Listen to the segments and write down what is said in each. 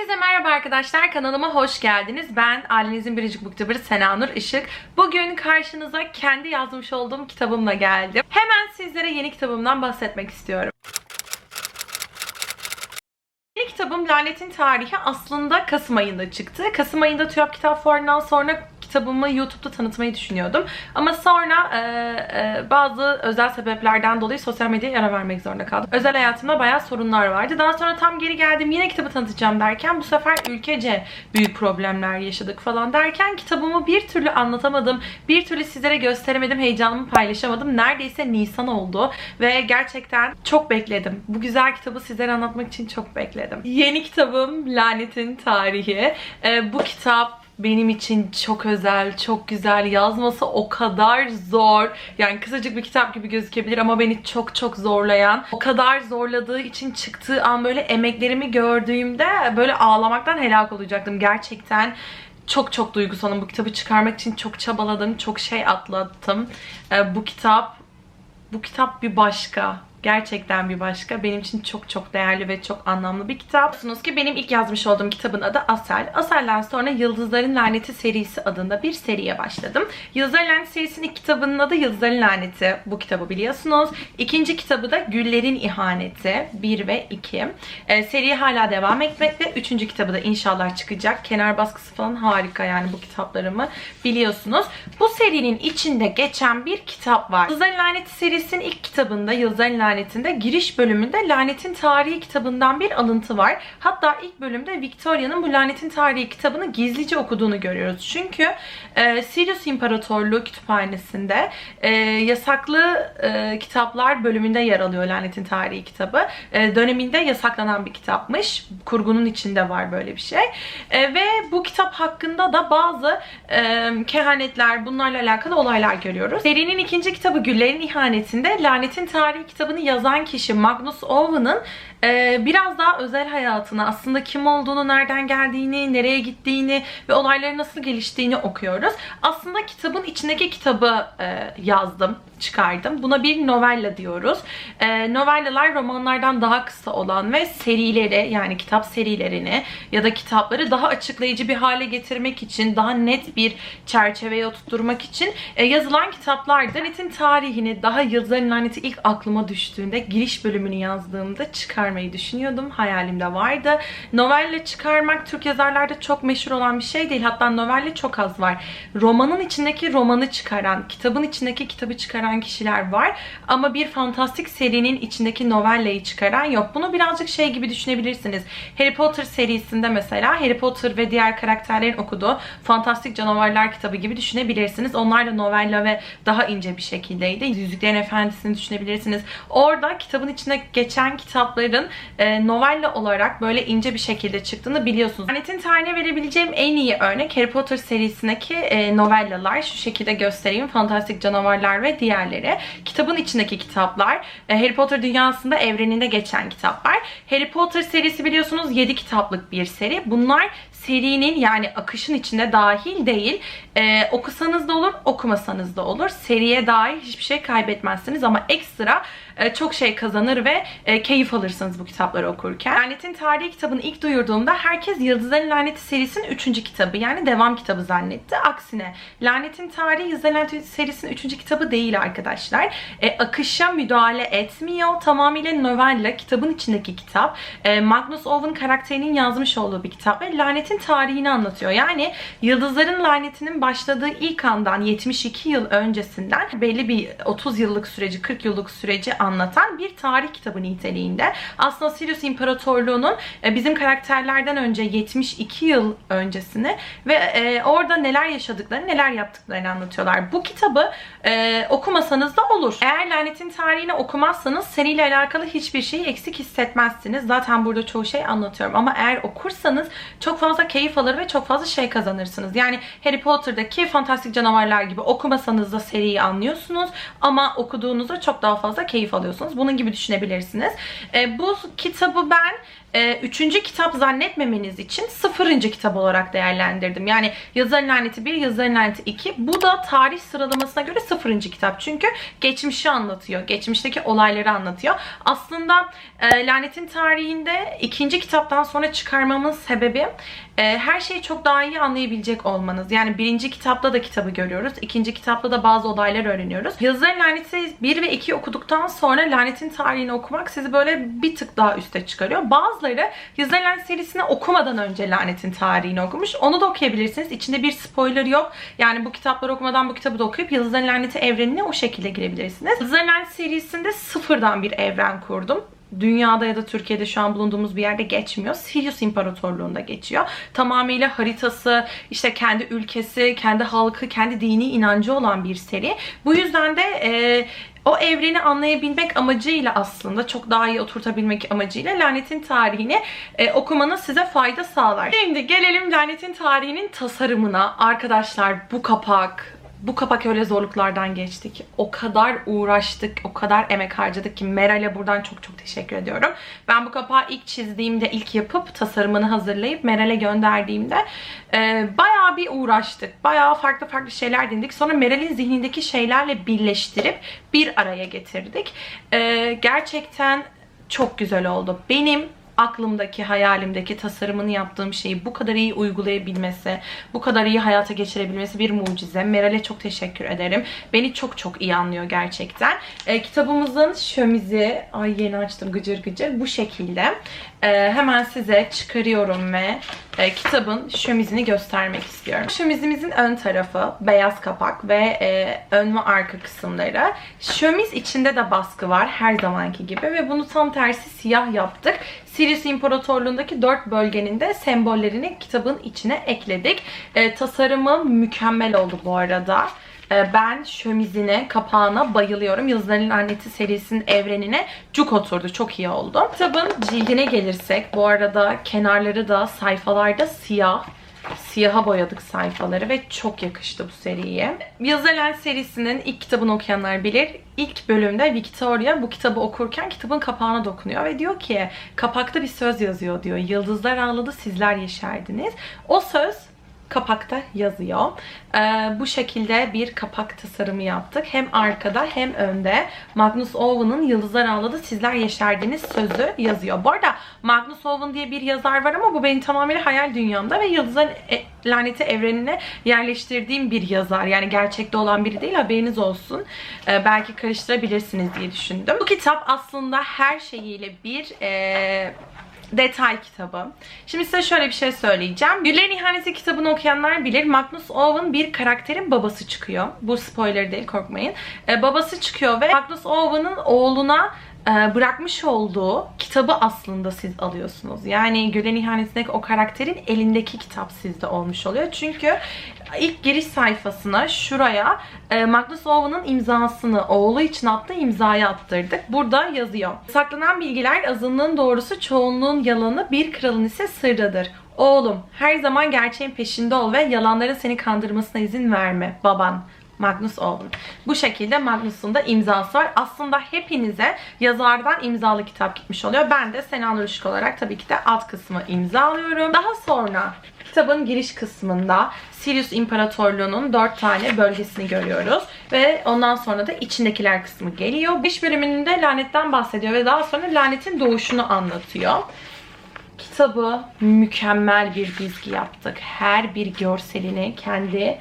Herkese merhaba arkadaşlar. Kanalıma hoş geldiniz. Ben ailenizin biricik booktuber Senanur Işık. Bugün karşınıza kendi yazmış olduğum kitabımla geldim. Hemen sizlere yeni kitabımdan bahsetmek istiyorum. Yeni kitabım Lanetin Tarihi aslında Kasım ayında çıktı. Kasım ayında TÜYAP Kitap Fuarı'ndan sonra kitabımı YouTube'da tanıtmayı düşünüyordum. Ama sonra e, e, bazı özel sebeplerden dolayı sosyal medyaya ara vermek zorunda kaldım. Özel hayatımda bayağı sorunlar vardı. Daha sonra tam geri geldim yine kitabı tanıtacağım derken bu sefer ülkece büyük problemler yaşadık falan derken kitabımı bir türlü anlatamadım. Bir türlü sizlere gösteremedim. Heyecanımı paylaşamadım. Neredeyse Nisan oldu ve gerçekten çok bekledim. Bu güzel kitabı sizlere anlatmak için çok bekledim. Yeni kitabım Lanetin Tarihi. E, bu kitap benim için çok özel, çok güzel. Yazması o kadar zor. Yani kısacık bir kitap gibi gözükebilir ama beni çok çok zorlayan, o kadar zorladığı için çıktığı an böyle emeklerimi gördüğümde böyle ağlamaktan helak olacaktım. Gerçekten çok çok duygusalım. Bu kitabı çıkarmak için çok çabaladım, çok şey atlattım. Ee, bu kitap, bu kitap bir başka. Gerçekten bir başka. Benim için çok çok değerli ve çok anlamlı bir kitap. Biliyorsunuz ki benim ilk yazmış olduğum kitabın adı Asel. Asel'den sonra Yıldızların Laneti serisi adında bir seriye başladım. Yıldızların Laneti serisinin ilk kitabının adı Yıldızların Laneti. Bu kitabı biliyorsunuz. İkinci kitabı da Güllerin İhaneti 1 ve 2. Ee, seri hala devam etmekte. Üçüncü kitabı da inşallah çıkacak. Kenar baskısı falan harika yani bu kitaplarımı biliyorsunuz. Bu serinin içinde geçen bir kitap var. Yıldızların Laneti serisinin ilk kitabında Yıldızların Laneti'nde giriş bölümünde Lanetin Tarihi kitabından bir alıntı var. Hatta ilk bölümde Victoria'nın bu Lanetin Tarihi kitabını gizlice okuduğunu görüyoruz. Çünkü e, Sirius İmparatorluğu kütüphanesinde e, yasaklı e, kitaplar bölümünde yer alıyor Lanetin Tarihi kitabı. E, döneminde yasaklanan bir kitapmış. Kurgunun içinde var böyle bir şey. E, ve bu kitap hakkında da bazı e, kehanetler, bunlarla alakalı olaylar görüyoruz. Serinin ikinci kitabı Güllerin İhaneti'nde Lanetin Tarihi kitabını yazan kişi Magnus Owen'ın e, biraz daha özel hayatını, aslında kim olduğunu, nereden geldiğini, nereye gittiğini ve olayların nasıl geliştiğini okuyoruz. Aslında kitabın içindeki kitabı e, yazdım, çıkardım. Buna bir novella diyoruz. E, novellalar romanlardan daha kısa olan ve serileri yani kitap serilerini ya da kitapları daha açıklayıcı bir hale getirmek için, daha net bir çerçeveye oturtturmak için e, yazılan kitaplardır. Lanetin tarihini daha Yıldızların Laneti ilk aklıma düştüğünde giriş bölümünü yazdığımda çıkarmayı düşünüyordum. Hayalimde vardı. Novelle çıkarmak Türk yazarlarda çok meşhur olan bir şey değil. Hatta novelle çok az var. Romanın içindeki romanı çıkaran, kitabın içindeki kitabı çıkaran kişiler var. Ama bir fantastik serinin içindeki novelleyi çıkaran yok. Bunu birazcık şey gibi düşünebilirsiniz. Harry Potter serisinde mesela Harry Potter ve diğer karakterlerin okuduğu Fantastik Canavarlar kitabı gibi düşünebilirsiniz. Onlar da novella ve daha ince bir şekildeydi. Yüzüklerin Efendisi'ni düşünebilirsiniz. Orada kitabın içinde geçen kitapların e, novella olarak böyle ince bir şekilde çıktığını biliyorsunuz. Lanetin tarihine verebileceğim en iyi örnek Harry Potter serisindeki e, novellalar. Şu şekilde göstereyim. Fantastik Canavarlar ve diğerleri. Kitabın içindeki kitaplar. E, Harry Potter dünyasında evreninde geçen kitaplar. Harry Potter serisi biliyorsunuz 7 kitaplık bir seri. Bunlar serinin yani akışın içinde dahil değil. Ee, okusanız da olur, okumasanız da olur. Seriye dair hiçbir şey kaybetmezsiniz ama ekstra e, çok şey kazanır ve e, keyif alırsınız bu kitapları okurken. Lanet'in tarihi kitabını ilk duyurduğumda herkes Yıldızların Laneti serisinin 3. kitabı yani devam kitabı zannetti. Aksine Lanet'in tarihi Yıldızların Laneti serisinin 3. kitabı değil arkadaşlar. E, akışa müdahale etmiyor. Tamamıyla novella, kitabın içindeki kitap. E, Magnus Owen karakterinin yazmış olduğu bir kitap ve lanetin tarihini anlatıyor. Yani Yıldızların Laneti'nin başladığı ilk andan 72 yıl öncesinden belli bir 30 yıllık süreci, 40 yıllık süreci anlatan bir tarih kitabı niteliğinde. Aslında Sirius İmparatorluğu'nun e, bizim karakterlerden önce 72 yıl öncesini ve e, orada neler yaşadıklarını, neler yaptıklarını anlatıyorlar. Bu kitabı e, okumasanız da olur. Eğer lanetin tarihini okumazsanız seriyle alakalı hiçbir şeyi eksik hissetmezsiniz. Zaten burada çoğu şey anlatıyorum ama eğer okursanız çok fazla keyif alır ve çok fazla şey kazanırsınız. Yani Harry Potter'daki fantastik canavarlar gibi okumasanız da seriyi anlıyorsunuz ama okuduğunuzda çok daha fazla keyif alıyorsunuz. Bunun gibi düşünebilirsiniz. E, bu kitabı ben e, üçüncü kitap zannetmemeniz için sıfırıncı kitap olarak değerlendirdim. Yani Yazarın Laneti 1, Yazarın Laneti 2. Bu da tarih sıralamasına göre sıfırıncı kitap. Çünkü geçmişi anlatıyor. Geçmişteki olayları anlatıyor. Aslında e, Lanetin tarihinde ikinci kitaptan sonra çıkarmamın sebebi e, her şeyi çok daha iyi anlayabilecek olmanız. Yani birinci kitapta da kitabı görüyoruz. ikinci kitapta da bazı olaylar öğreniyoruz. Yazarın Laneti 1 ve 2 okuduktan sonra Lanetin tarihini okumak sizi böyle bir tık daha üste çıkarıyor. Bazıları Laneti serisini okumadan önce Lanetin tarihini okumuş. Onu da okuyabilirsiniz. İçinde bir spoiler yok. Yani bu kitapları okumadan bu kitabı da okuyup Yazarın Laneti evrenine o şekilde girebilirsiniz. Yazarın Laneti serisinde sıfırdan bir evren kurdum dünyada ya da Türkiye'de şu an bulunduğumuz bir yerde geçmiyor. Sirius İmparatorluğu'nda geçiyor. Tamamıyla haritası, işte kendi ülkesi, kendi halkı, kendi dini inancı olan bir seri. Bu yüzden de e, o evreni anlayabilmek amacıyla aslında çok daha iyi oturtabilmek amacıyla lanetin tarihini e, okumanız size fayda sağlar. Şimdi gelelim lanetin tarihinin tasarımına. Arkadaşlar bu kapak bu kapak öyle zorluklardan geçtik. O kadar uğraştık, o kadar emek harcadık ki Meral'e buradan çok çok teşekkür ediyorum. Ben bu kapağı ilk çizdiğimde, ilk yapıp tasarımını hazırlayıp Meral'e gönderdiğimde e, bayağı bir uğraştık. Bayağı farklı farklı şeyler denedik. Sonra Meral'in zihnindeki şeylerle birleştirip bir araya getirdik. E, gerçekten çok güzel oldu. Benim aklımdaki, hayalimdeki tasarımını yaptığım şeyi bu kadar iyi uygulayabilmesi, bu kadar iyi hayata geçirebilmesi bir mucize. Meral'e çok teşekkür ederim. Beni çok çok iyi anlıyor gerçekten. E, kitabımızın şömizi, ay yeni açtım gıcır gıcır, bu şekilde. E, hemen size çıkarıyorum ve e, kitabın şömizini göstermek istiyorum. Şömizimizin ön tarafı beyaz kapak ve e, ön ve arka kısımları. Şömiz içinde de baskı var her zamanki gibi ve bunu tam tersi siyah yaptık. Sirius İmparatorluğu'ndaki dört bölgenin de sembollerini kitabın içine ekledik. E, tasarımı mükemmel oldu bu arada. E, ben şömizine, kapağına bayılıyorum. Yıldızların Anneti serisinin evrenine cuk oturdu. Çok iyi oldu. Kitabın cildine gelirsek bu arada kenarları da sayfalarda siyah siyaha boyadık sayfaları ve çok yakıştı bu seriye. Yazılan serisinin ilk kitabını okuyanlar bilir. İlk bölümde Victoria bu kitabı okurken kitabın kapağına dokunuyor ve diyor ki kapakta bir söz yazıyor diyor. Yıldızlar ağladı sizler yeşerdiniz. O söz kapakta yazıyor. Ee, bu şekilde bir kapak tasarımı yaptık. Hem arkada hem önde Magnus Owen'ın Yıldızlar Ağladı Sizler Yeşerdiniz sözü yazıyor. Bu arada Magnus Owen diye bir yazar var ama bu benim tamamıyla hayal dünyamda ve Yıldızların e laneti evrenine yerleştirdiğim bir yazar. Yani gerçekte olan biri değil haberiniz olsun. Ee, belki karıştırabilirsiniz diye düşündüm. Bu kitap aslında her şeyiyle bir... E detay kitabı. Şimdi size şöyle bir şey söyleyeceğim. Güllerin İhaneti kitabını okuyanlar bilir. Magnus Owen bir karakterin babası çıkıyor. Bu spoiler değil korkmayın. Ee, babası çıkıyor ve Magnus Owen'ın oğluna bırakmış olduğu kitabı aslında siz alıyorsunuz. Yani Gülen İhaneti'ndeki o karakterin elindeki kitap sizde olmuş oluyor. Çünkü ilk giriş sayfasına şuraya e, Magnus Owen'ın imzasını oğlu için attığı imzayı attırdık. Burada yazıyor. Saklanan bilgiler azınlığın doğrusu çoğunluğun yalanı bir kralın ise sırrıdır. Oğlum her zaman gerçeğin peşinde ol ve yalanların seni kandırmasına izin verme. Baban. Magnus Owen. Bu şekilde Magnus'un da imzası var. Aslında hepinize yazardan imzalı kitap gitmiş oluyor. Ben de Sena Işık olarak tabii ki de alt kısmı imzalıyorum. Daha sonra kitabın giriş kısmında Sirius İmparatorluğu'nun 4 tane bölgesini görüyoruz. Ve ondan sonra da içindekiler kısmı geliyor. Beş bölümünde lanetten bahsediyor ve daha sonra lanetin doğuşunu anlatıyor kitabı mükemmel bir dizgi yaptık. Her bir görselini kendi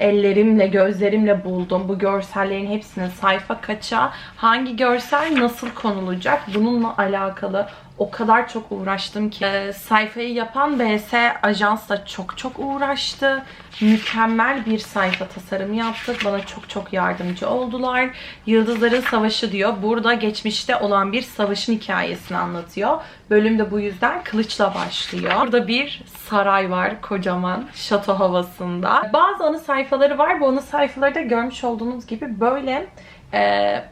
ellerimle, gözlerimle buldum. Bu görsellerin hepsinin sayfa kaça, hangi görsel nasıl konulacak bununla alakalı o kadar çok uğraştım ki. E, sayfayı yapan BS Ajans da çok çok uğraştı. Mükemmel bir sayfa tasarımı yaptık. Bana çok çok yardımcı oldular. Yıldızların Savaşı diyor. Burada geçmişte olan bir savaşın hikayesini anlatıyor. Bölüm de bu yüzden kılıçla başlıyor. Burada bir saray var kocaman şato havasında. Bazı anı sayfaları var. Bu anı sayfaları da görmüş olduğunuz gibi böyle e,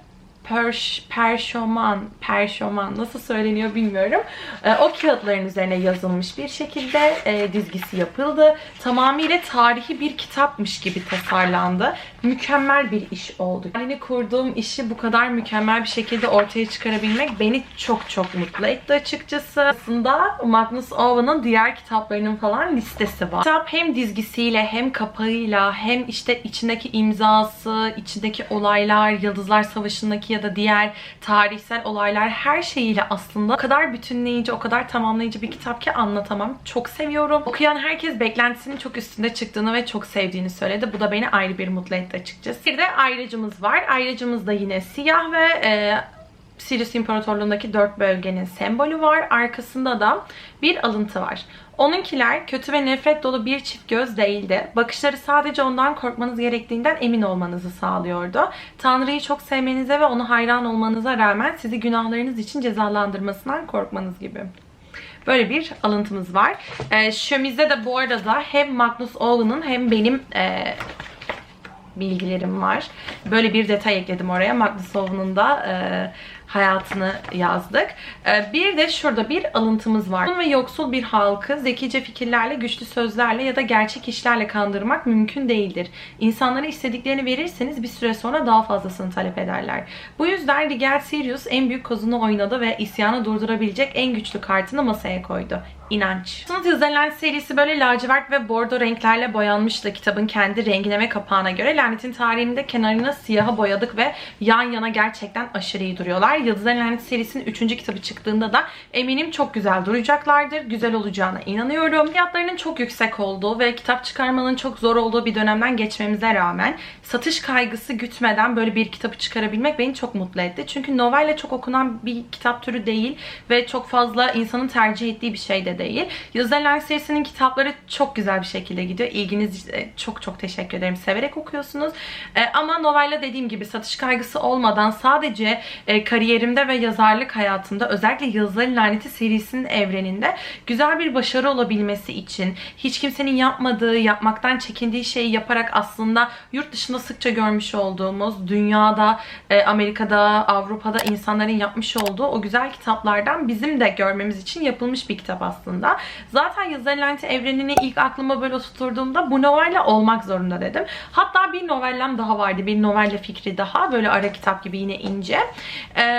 Perş, perşoman, perşoman nasıl söyleniyor bilmiyorum. Ee, o kağıtların üzerine yazılmış bir şekilde e, dizgisi yapıldı. Tamamıyla tarihi bir kitapmış gibi tasarlandı. Mükemmel bir iş oldu. Yani kurduğum işi bu kadar mükemmel bir şekilde ortaya çıkarabilmek beni çok çok mutlu etti açıkçası. Aslında Magnus Owen'ın diğer kitaplarının falan listesi var. Kitap hem dizgisiyle hem kapağıyla hem işte içindeki imzası, içindeki olaylar, Yıldızlar Savaşı'ndaki ya da diğer tarihsel olaylar her şeyiyle aslında o kadar bütünleyici, o kadar tamamlayıcı bir kitap ki anlatamam. Çok seviyorum. Okuyan herkes beklentisinin çok üstünde çıktığını ve çok sevdiğini söyledi. Bu da beni ayrı bir mutlu etti açıkçası. Bir de ayrıcımız var. Ayrıcımız da yine siyah ve e, Sirius İmparatorluğu'ndaki dört bölgenin sembolü var. Arkasında da bir alıntı var. Onunkiler kötü ve nefret dolu bir çift göz değildi. Bakışları sadece ondan korkmanız gerektiğinden emin olmanızı sağlıyordu. Tanrı'yı çok sevmenize ve ona hayran olmanıza rağmen sizi günahlarınız için cezalandırmasından korkmanız gibi. Böyle bir alıntımız var. Ee, şömizde de bu arada hem Magnus Owen'ın hem benim e, bilgilerim var. Böyle bir detay ekledim oraya. Magnus Owen'ın da e, hayatını yazdık. E, bir de şurada bir alıntımız var. Ve yoksul bir halkı zekice fikirlerle, güçlü sözlerle ya da gerçek işlerle kandırmak mümkün değildir. İnsanlara istediklerini verirseniz bir süre sonra daha fazlasını talep ederler. Bu yüzden Rigel Sirius en büyük kozunu oynadı ve isyanı durdurabilecek en güçlü kartını masaya koydu inanç. Sınıf Yüzelen serisi böyle lacivert ve bordo renklerle boyanmıştı kitabın kendi rengine ve kapağına göre. Lanetin tarihinde kenarına siyaha boyadık ve yan yana gerçekten aşırı iyi duruyorlar. Yıldızların Lanet serisinin 3. kitabı çıktığında da eminim çok güzel duracaklardır. Güzel olacağına inanıyorum. Fiyatlarının çok yüksek olduğu ve kitap çıkarmanın çok zor olduğu bir dönemden geçmemize rağmen satış kaygısı gütmeden böyle bir kitabı çıkarabilmek beni çok mutlu etti. Çünkü novelle çok okunan bir kitap türü değil ve çok fazla insanın tercih ettiği bir şey de değil. Yıldızlar serisinin kitapları çok güzel bir şekilde gidiyor. İlginiz çok çok teşekkür ederim. Severek okuyorsunuz. E, ama novella dediğim gibi satış kaygısı olmadan sadece e, kariyerimde ve yazarlık hayatımda özellikle Yıldızların Laneti serisinin evreninde güzel bir başarı olabilmesi için hiç kimsenin yapmadığı, yapmaktan çekindiği şeyi yaparak aslında yurt dışında sıkça görmüş olduğumuz, dünyada, e, Amerika'da, Avrupa'da insanların yapmış olduğu o güzel kitaplardan bizim de görmemiz için yapılmış bir kitap aslında. Zaten Yıldızların Laneti evrenini ilk aklıma böyle oturttuğumda bu novelle olmak zorunda dedim. Hatta bir novellem daha vardı. Bir novelle fikri daha. Böyle ara kitap gibi yine ince. Ee,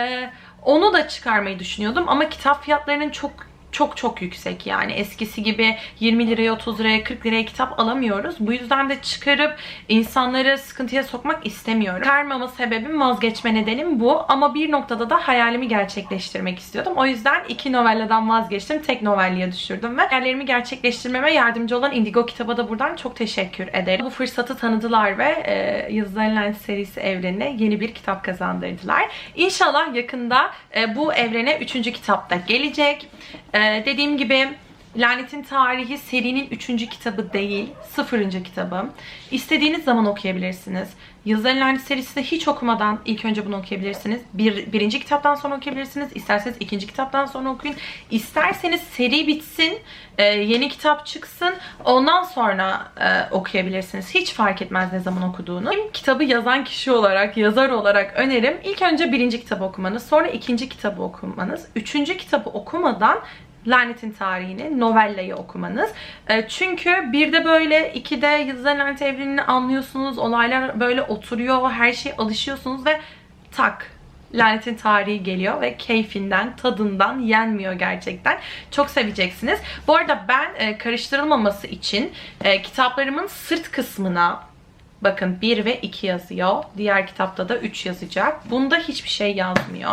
onu da çıkarmayı düşünüyordum ama kitap fiyatlarının çok çok çok yüksek yani eskisi gibi 20 liraya 30 liraya 40 liraya kitap alamıyoruz. Bu yüzden de çıkarıp insanları sıkıntıya sokmak istemiyorum. Çıkarmama sebebim vazgeçme nedenim bu ama bir noktada da hayalimi gerçekleştirmek istiyordum. O yüzden iki novelleden vazgeçtim. Tek novelleye düşürdüm ve hayallerimi gerçekleştirmeme yardımcı olan Indigo kitaba da buradan çok teşekkür ederim. Bu fırsatı tanıdılar ve e, Lens serisi evrenine yeni bir kitap kazandırdılar. İnşallah yakında e, bu evrene üçüncü kitap da gelecek. E, ee, dediğim gibi Lanetin Tarihi serinin 3. kitabı değil, 0. kitabı. İstediğiniz zaman okuyabilirsiniz. Yıldızların Laneti serisi de hiç okumadan ilk önce bunu okuyabilirsiniz. Bir, birinci kitaptan sonra okuyabilirsiniz. İsterseniz ikinci kitaptan sonra okuyun. İsterseniz seri bitsin, e, yeni kitap çıksın. Ondan sonra e, okuyabilirsiniz. Hiç fark etmez ne zaman okuduğunu. Benim kitabı yazan kişi olarak, yazar olarak önerim. İlk önce birinci kitabı okumanız, sonra ikinci kitabı okumanız. Üçüncü kitabı okumadan Lanetin Tarihini, novellayı okumanız. E, çünkü bir de böyle iki de Yıldızlar Lanet Evreni'ni anlıyorsunuz. Olaylar böyle oturuyor. Her şey alışıyorsunuz ve tak Lanetin tarihi geliyor ve keyfinden, tadından yenmiyor gerçekten. Çok seveceksiniz. Bu arada ben e, karıştırılmaması için e, kitaplarımın sırt kısmına bakın 1 ve 2 yazıyor. Diğer kitapta da 3 yazacak. Bunda hiçbir şey yazmıyor.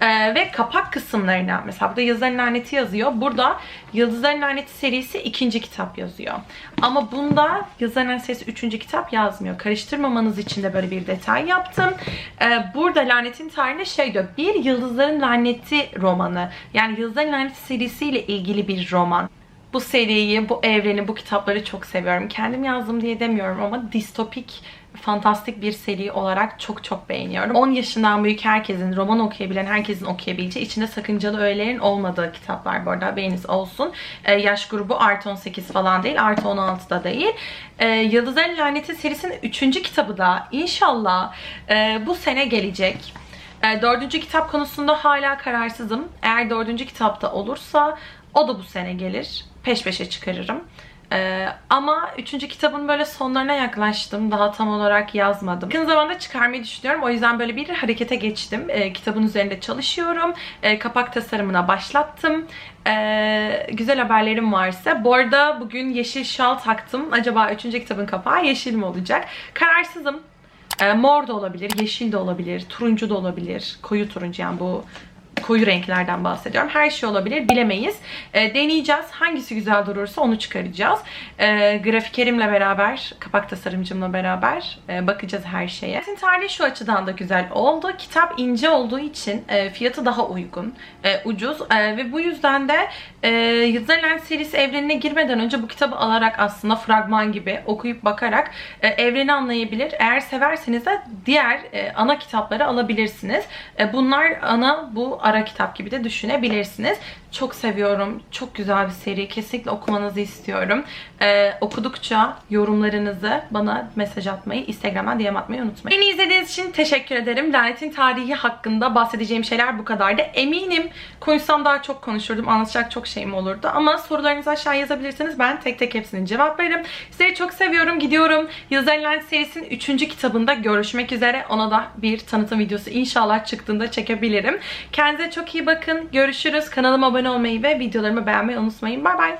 Ee, ve kapak kısımlarına mesela burada Yıldızların Laneti yazıyor. Burada Yıldızların Laneti serisi ikinci kitap yazıyor. Ama bunda Yıldızların Laneti serisi üçüncü kitap yazmıyor. Karıştırmamanız için de böyle bir detay yaptım. Ee, burada Lanetin tarihine şey diyor. Bir Yıldızların Laneti romanı. Yani Yıldızların Laneti serisiyle ilgili bir roman. Bu seriyi, bu evreni, bu kitapları çok seviyorum. Kendim yazdım diye demiyorum ama distopik fantastik bir seri olarak çok çok beğeniyorum. 10 yaşından büyük herkesin, roman okuyabilen herkesin okuyabileceği, içinde sakıncalı öğelerin olmadığı kitaplar bu arada haberiniz olsun. Ee, yaş grubu artı 18 falan değil, artı 16 da değil. Ee, Yıldızların Laneti serisinin 3. kitabı da inşallah e, bu sene gelecek. E, dördüncü kitap konusunda hala kararsızım. Eğer dördüncü kitapta olursa o da bu sene gelir. Peş peşe çıkarırım. Ee, ama üçüncü kitabın böyle sonlarına yaklaştım. Daha tam olarak yazmadım. Yakın zamanda çıkarmayı düşünüyorum. O yüzden böyle bir harekete geçtim. Ee, kitabın üzerinde çalışıyorum. Ee, kapak tasarımına başlattım. Ee, güzel haberlerim varsa. Bu arada bugün yeşil şal taktım. Acaba üçüncü kitabın kapağı yeşil mi olacak? Kararsızım. Ee, mor da olabilir, yeşil de olabilir, turuncu da olabilir. Koyu turuncu yani bu koyu renklerden bahsediyorum. Her şey olabilir. Bilemeyiz. E, deneyeceğiz. Hangisi güzel durursa onu çıkaracağız. E, grafikerimle beraber, kapak tasarımcımla beraber e, bakacağız her şeye. Tarihi şu açıdan da güzel oldu. Kitap ince olduğu için e, fiyatı daha uygun. e, ucuz. E, ve bu yüzden de e, Yıldızlar serisi evrenine girmeden önce bu kitabı alarak aslında fragman gibi okuyup bakarak e, evreni anlayabilir. Eğer severseniz de diğer e, ana kitapları alabilirsiniz. E, bunlar ana bu ara kitap gibi de düşünebilirsiniz. Çok seviyorum. Çok güzel bir seri. Kesinlikle okumanızı istiyorum. E, okudukça yorumlarınızı bana mesaj atmayı, Instagram'dan DM atmayı unutmayın. Beni izlediğiniz için teşekkür ederim. Lanetin tarihi hakkında bahsedeceğim şeyler bu kadardı. Eminim konuşsam daha çok konuşurdum. Anlatacak çok şeyim olurdu. Ama sorularınızı aşağı yazabilirseniz ben tek tek hepsini cevap veririm. Sizleri çok seviyorum. Gidiyorum. Yıldızlar Lanet serisinin 3. kitabında görüşmek üzere. Ona da bir tanıtım videosu inşallah çıktığında çekebilirim. Kendinize çok iyi bakın. Görüşürüz. Kanalıma abone olmayı ve videolarımı beğenmeyi unutmayın. Bay bay.